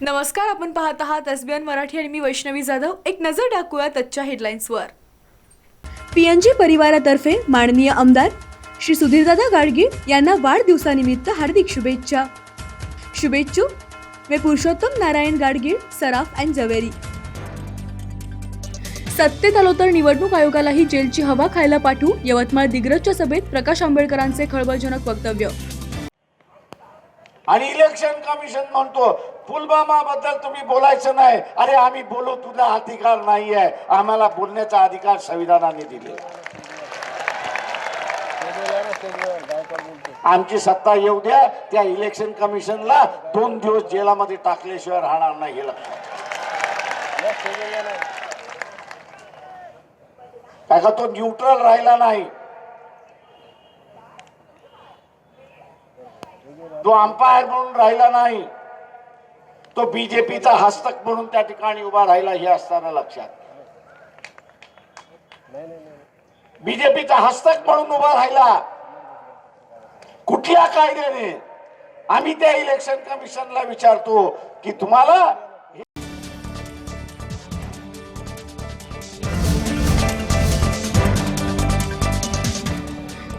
नमस्कार आपण पाहत आहात एसबीएन मराठी आणि मी वैष्णवी जाधव. एक नजर टाकूया त्याच्या हेडलाईन्सवर पीएनजी परिवारातर्फे माननीय आमदार श्री सुधीरदादा गाडगीळ यांना वाढदिवसानिमित्त हार्दिक शुभेच्छा. शुभेच्छू वे पुरुषोत्तम नारायण गाडगीळ सराफ अँड जवेरी. सत्तेत आलो तर निवडणूक आयोगालाही जेलची हवा खायला पाठवू यवतमाळ दिग्रजच्या सभेत प्रकाश आंबेडकरांचे खळबळजनक वक्तव्य. आणि इलेक्शन कमिशन म्हणतो पुलवामा बद्दल तुम्ही बोलायचं नाही. अरे आम्ही बोलू तुला अधिकार नाही आहे आम्हाला बोलण्याचा अधिकार संविधानाने दिले. आमची सत्ता येऊ द्या. त्या इलेक्शन कमिशनला दोन दिवस जेलामध्ये टाकल्याशिवाय राहणार नाही हे लक्षात. का तो न्यूट्रल राहिला नाही. तो अंपायर म्हणून राहिला नाही. तो बीजेपीचा हस्तक म्हणून त्या ठिकाणी उभा राहिला हे असताना लक्षात. बीजेपीचा हस्तक म्हणून उभा राहिला. कुठल्या कायद्याने? आम्ही त्या इलेक्शन कमिशनला विचारतो की तुम्हाला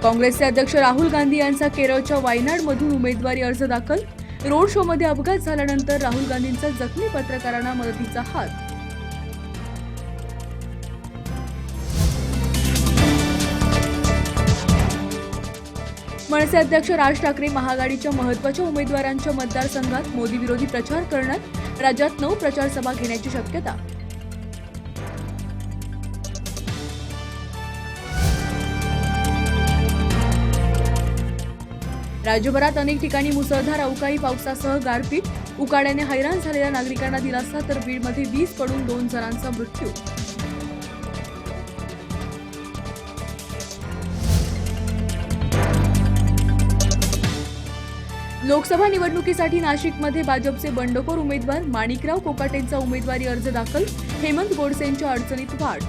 काँग्रेसचे अध्यक्ष राहुल गांधी यांचा केरळच्या वायनाडमधून उमेदवारी अर्ज दाखल? रोड शोमध्ये अपघात झाल्यानंतर राहुल गांधींचा जखमी पत्रकारांना मदतीचा हात. मनसे अध्यक्ष राज ठाकरे महाआघाडीच्या महत्त्वाच्या उमेदवारांच्या मतदारसंघात मोदी विरोधी प्रचार करण्यात राज्यात नऊ प्रचार सभा घेण्याची शक्यता राज्यभरात अनेक ठिकाणी मुसळधार अवकाळी पावसासह गारपीट. उकाड्याने हैराण झालेल्या नागरिकांना दिलासा तर बीडमध्ये वीज पडून दोन जणांचा मृत्यू. लोकसभा निवडणुकीसाठी नाशिकमध्ये भाजपचे बंडखोर उमेदवार माणिकराव कोकाटेंचा उमेदवारी अर्ज दाखल. हेमंत गोडसेंच्या अडचणीत वाढ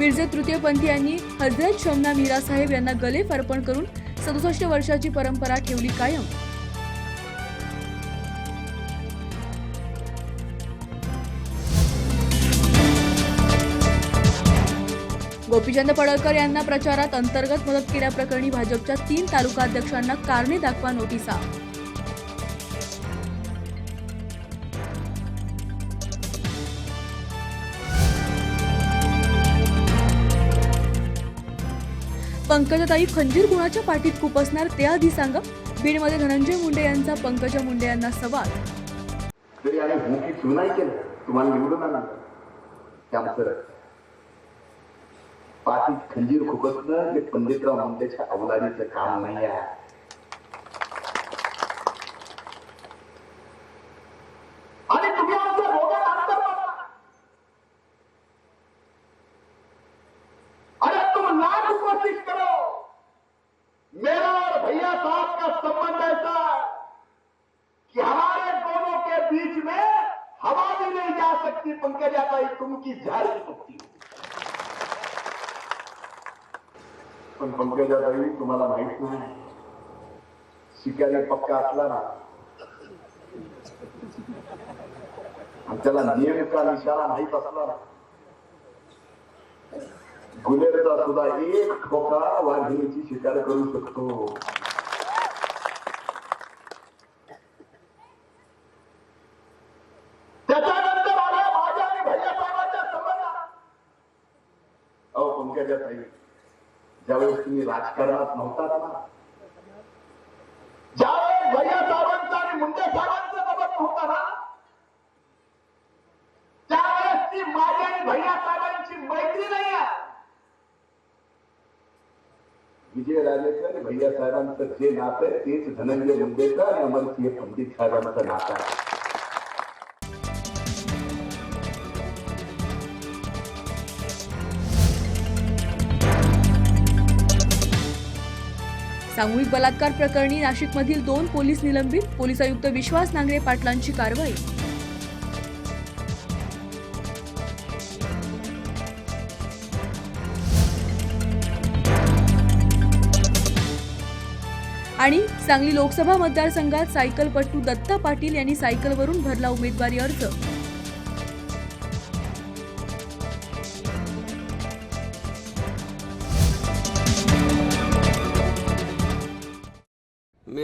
मिरजे तृतीयपंथीयांनी हजरत शमना मीरा साहेब यांना गले अर्पण करून सदुसष्ट वर्षाची परंपरा ठेवली कायम. गोपीचंद पडळकर यांना प्रचारात अंतर्गत मदत केल्याप्रकरणी भाजपच्या तीन तालुकाध्यक्षांना कारणे दाखवा नोटिसा. पंकजाताई खंजीर कुणाच्या पाठीत खुपसणार ते आधी सांगा. बीडमध्ये धनंजय मुंडे यांचा पंकजा मुंडे यांना सवाल. जरी आम्ही भूकी केलं तुम्हाला निवडून ते आमचं पाठीत खंजीर खुपसणं हे पंडितराव मुंडेच्या अवलादीचं काम नाही आहे आणि तुम्ही आमच्या भोगात अंतर पाडा. अरे तुम लाख कोशिश करो मेरा और भैया साहब का संबंध ऐसा है कि हमारे दोनों के बीच में हवा भी नहीं जा सकती पंकजा ताई तुमकी। जा ही सकती पण पंकजा ताई तुम्हाला माहीत नाही शिकायला पक्का असला ना। त्याला नेमका निशाणा माहीत असला ना। गुन्हेचा सुद्धा एक ठोका वाढण्याची शिकार करू शकतो त्याच्यानंतर आला माझ्या आणि भैया साहेबांच्या संबंधात केल्या पाहिजे ज्यावेळेस तुम्ही राजकारणात नव्हता ना. ज्यावेळेस भैया सावंत आणि मुंडे साहेबांचा संबंध होता ना. त्यावेळेस ती माझी आणि भैया साहेबांची मैत्री नाही आहे. विजय राजेचं आणि भैया साहेबांचं जे नातं आहे तेच धनंजय मुंडेचं आणि अमरसिंह पंडित साहेबांचं नातं आहे. सामूहिक बलात्कार प्रकरणी नाशिकमधील दोन पोलीस निलंबित. पोलीस आयुक्त विश्वास नांगरे पाटलांची कारवाई. आणि सांगली लोकसभा मतदारसंघात सायकलपटू दत्ता पाटील यांनी सायकलवरून भरला उमेदवारी अर्ज.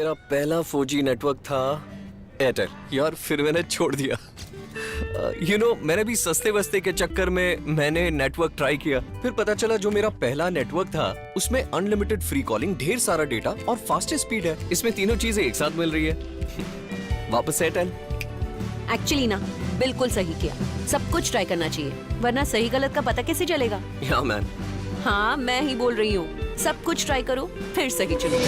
मेरा पहला 4G नेटवर्क था एयरटेल यार फिर मैंने छोड़ दिया। यू नो मैंने भी सस्ते वस्ते के चक्कर में मैंने नेटवर्क ट्राई किया। फिर पता चला जो मेरा पहला नेटवर्क था उसमें अनलिमिटेड फ्री कॉलिंग ढेर सारा डेटा और फास्टेस्ट स्पीड है। इसमें तीनों चीज़ें एक साथ मिल रही है। वापस एयरटेल एक्चुअली ना बिल्कुल सही किया। सब कुछ ट्राई करना चाहिए वरना सही गलत का पता कैसे चलेगा? या मैन हाँ मैं ही बोल रही हूँ। सब कुछ ट्राई करो फिर सही चलो